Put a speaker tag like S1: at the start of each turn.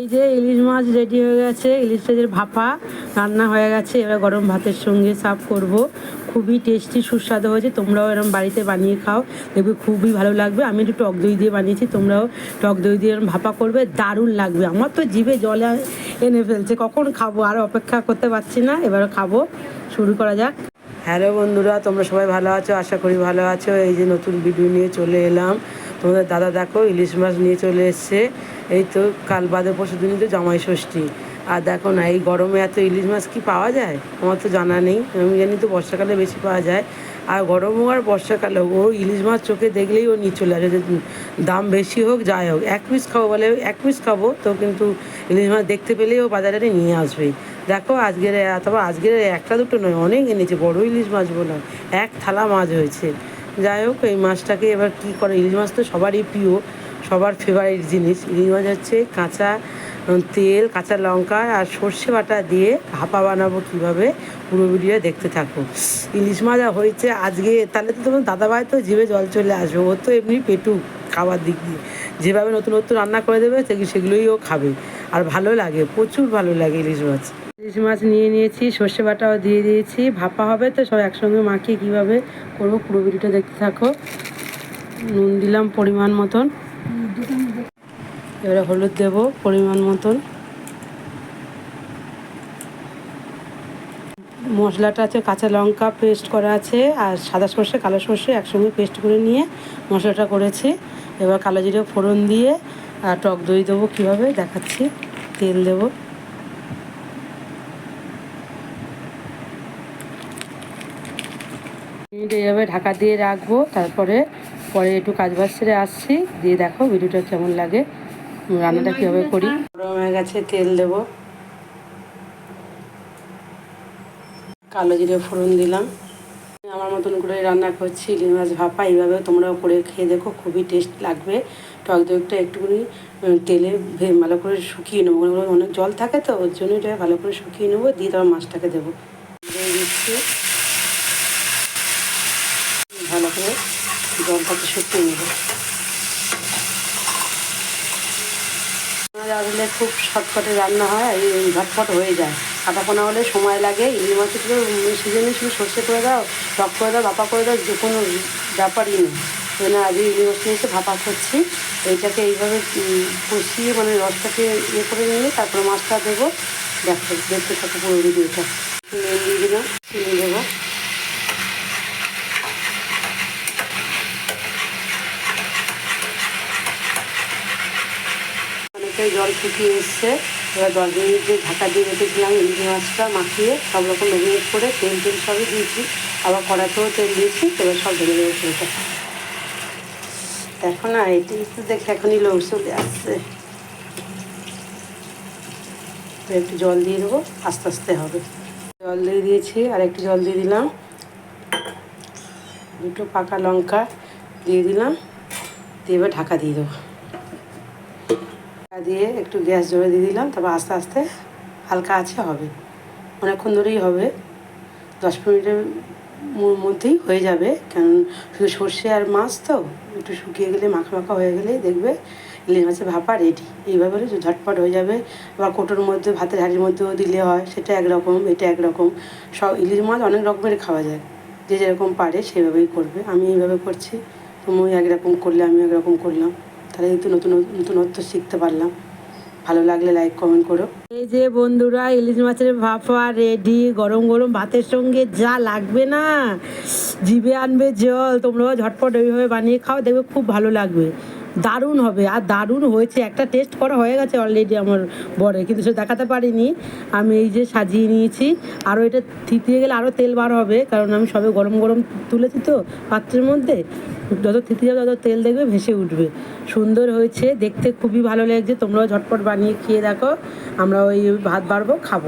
S1: এই যে ইলিশ মাছ রেডি হয়ে গেছে, ইলিশ মাছের ভাপা রান্না হয়ে গেছে। এবার গরম ভাতের সঙ্গে সার্ভ করব। খুবই টেস্টি সুস্বাদু হয়েছে। তোমরাও এরকম বাড়িতে বানিয়ে খাও। দেখবে খুবই ভালো লাগবে। আমি একটু টক দই দিয়ে বানিয়েছি, তোমরাও টক দই দিয়ে এরকম ভাপা করবে। দারুণ লাগবে। আমার তো জিভে জলে এনে ফেলছে। কখন খাব? আর অপেক্ষা করতে পারছি না। এবার খাব। শুরু করা যাক। হ্যালো বন্ধুরা, তোমরা সবাই ভালো আছো? আশা করি ভালো আছো। এই যে নতুন ভিডিও নিয়ে চলে এলাম। তোমাদের দাদা দেখো, ইলিশ মাছ নিয়ে চলে এসছে। এই তো কাল বাদে পরশু দিনই তো জামাই ষষ্ঠী। আর দেখো না এই গরমে এত ইলিশ মাছ কি পাওয়া যায়? আমার তো জানা নেই আমি জানি তো বর্ষাকালে বেশি পাওয়া যায়। আর গরম হোক আর বর্ষাকালে হোক, ও ইলিশ মাছ চোখে দেখলেই ও নিয়ে চলে আসে দাম বেশি হোক যাই হোক। এক পিস খাব বলে এক পিস খাব তো কিন্তু ইলিশ মাছ দেখতে পেলেই ও বাজারে নিয়ে আসবেই দেখো আজকের অথবা আজকের একটা দুটো নয় অনেক এনেছে বড় ইলিশ মাছ বললাম এক থালা মাছ হয়েছে। যাই হোক এই মাছটাকে এবার কী করে ইলিশ মাছ তো সবারই প্রিয়। সবার ফেভারিট জিনিস। ইলিশ মাছ হচ্ছে কাঁচা তেল, কাঁচা লঙ্কা আর সর্ষে বাটা দিয়ে ভাপা বানাবো কীভাবে, পুরো ভিডিও দেখতে থাকো ইলিশ মাছ হয়েছে আজকে, তাহলে তো তোমার দাদাভাই তো জিভে জল চলে আসবে, ও তো এমনি পেটু খাবার দিক দিয়ে। যেভাবে নতুন নতুন রান্না করে দেবে সেগুলো সেগুলোই ও খাবে। আর ভালো লাগে, প্রচুর ভালো লাগে ইলিশ মাছ। ইলিশ মাছ নিয়ে নিয়েছি, সর্ষে বাটাও দিয়ে দিয়েছি, ভাপা হবে তো সব একসঙ্গে মাখিয়ে কীভাবে করব, পুরো ভিডিওটা দেখতে থাকো। নুন দিলাম পরিমাণ মতন। এবারে হলুদ দেব পরিমাণ মতন। মশলাটা আছে, কাঁচা লঙ্কা পেস্ট করা আছে, আর সাদা সর্ষে, কালো সর্ষে একসঙ্গে পেস্ট করে নিয়ে মশলাটা করেছি। এবার কালো জিরে ফোড়ন দিয়ে, আর টক দই দেবো কীভাবে দেখাচ্ছি, তেল দেবো। এইভাবে ঢাকা দিয়ে রাখব, তারপরে পরে একটু কাজ বাজ সেরে আসছি, দিয়ে দেখো ভিডিওটা কেমন লাগে, রান্নাটা কীভাবে করি। গরম হয়ে গেছে, তেল দেবো। কালো জিরে ফোড়ন দিলাম। আমার মতন করে রান্না করছি, ইলিশ মাছ ভাপা এইভাবে তোমরাও করে খেয়ে দেখো, খুবই টেস্ট লাগবে। টক দইটা একটুখানি তেলে ভালো করে শুকিয়ে নেব। অনেক জল থাকে তো, ওর জন্য এটা ভালো করে শুকিয়ে নেব, দিয়ে তারপর মাছটাকে দেবো। দিচ্ছি। করে জলটাকে শুকিয়ে নেব। রাঁধলে খুব শর্টকাটে রান্না হয় এই ঝটপট হয়ে যায়। কাটা পোনা হলে সময় লাগে, ইলিশ মাছের তো সিজনে শুধু সর্ষে করে দাও, টক করে দাও, ভাপা করে দাও, যে কোনো ব্যাপারই নেই। জন্য আজকে ইলিশ মাছ নিয়ে এসে ভাপা করছি। এইটাকে এইভাবে কষিয়ে মানে রসটাকে ইয়ে করে নিয়ে তারপরে মাছটা দেবো। দেখো, দেখতে থাকো পুরো ভিডিওটা। নুন দিয়ে দেবো। জল শুকিয়ে এসছে। এবার দশ মিনিট যে ঢাকা দিয়ে রেখেছিলাম ইলিশ মাছটা মাখিয়ে, সব রকম ম্যারিনেট করে তেল তেল সবই দিয়েছি। আবার কড়াতেও তেল দিয়েছি, এবার সব ঢেলে দেবো পুরোটা দেখো না এটি একটু দেখে এখনই লোক চলে আসছে। একটু জল দিয়ে দেবো, আস্তে আস্তে হবে। জল দিয়ে দিয়েছি, আর একটু জল দিয়ে দিলাম। দুটো পাকা লঙ্কা দিয়ে দিলাম, দিয়ে এবার ঢাকা দিয়ে দেবো। দিয়ে একটু গ্যাস জোরে দিয়ে দিলাম, তারপর আস্তে আস্তে হালকা আছে, হবে। অনেকক্ষণ ধরেই হবে। দশ মিনিটের মধ্যেই হয়ে যাবে, কারণ শুধু সর্ষে আর মাছ তো, একটু শুকিয়ে গেলে, মাখা মাখা হয়ে গেলেই দেখবে ইলিশ মাছের ভাপা রেডি এইভাবে ঝটপট হয়ে যাবে। আবার কোটোর মধ্যে, ভাতের হাড়ির মধ্যেও দিলে হয়, সেটা একরকম, এটা একরকম। সব ইলিশ মাছ অনেক রকমের খাওয়া যায়। যে যেরকম পারে সেভাবেই করবে। আমি এইভাবে করছি। তুমি একরকম করলে আমি একরকম করলাম। তাহলে কিন্তু নতুন নতুনত্ব শিখতে পারলাম। ভালো লাগলে লাইক কমেন্ট করো। এই যে বন্ধুরা, ইলিশ মাছের ভাপা রেডি গরম গরম ভাতের সঙ্গে যা লাগবে না, জিভে আনবে জল, তোমরাও ঝটপট ওইভাবে বানিয়ে খাও, দেখবে খুব ভালো লাগবে। দারুণ হবে। আর দারুণ হয়েছে। একটা টেস্ট করা হয়ে গেছে অলরেডি আমার বরে কিন্তু সে দেখাতে পারিনি। আমি এই যে সাজিয়ে নিয়েছি। আরও এটা থিতিয়ে গেলে আরও তেল বার হবে, কারণ আমি সবে গরম গরম তুলেছি তো পাত্রের মধ্যে। যত থিতি যাবে তত তেল দেখবে, ভেসে উঠবে। সুন্দর হয়েছে, দেখতে খুবই ভালো লাগছে। তোমরাও ঝটপট বানিয়ে খেয়ে দেখো। আমরা ওই ভাত বাড়বো, খাব।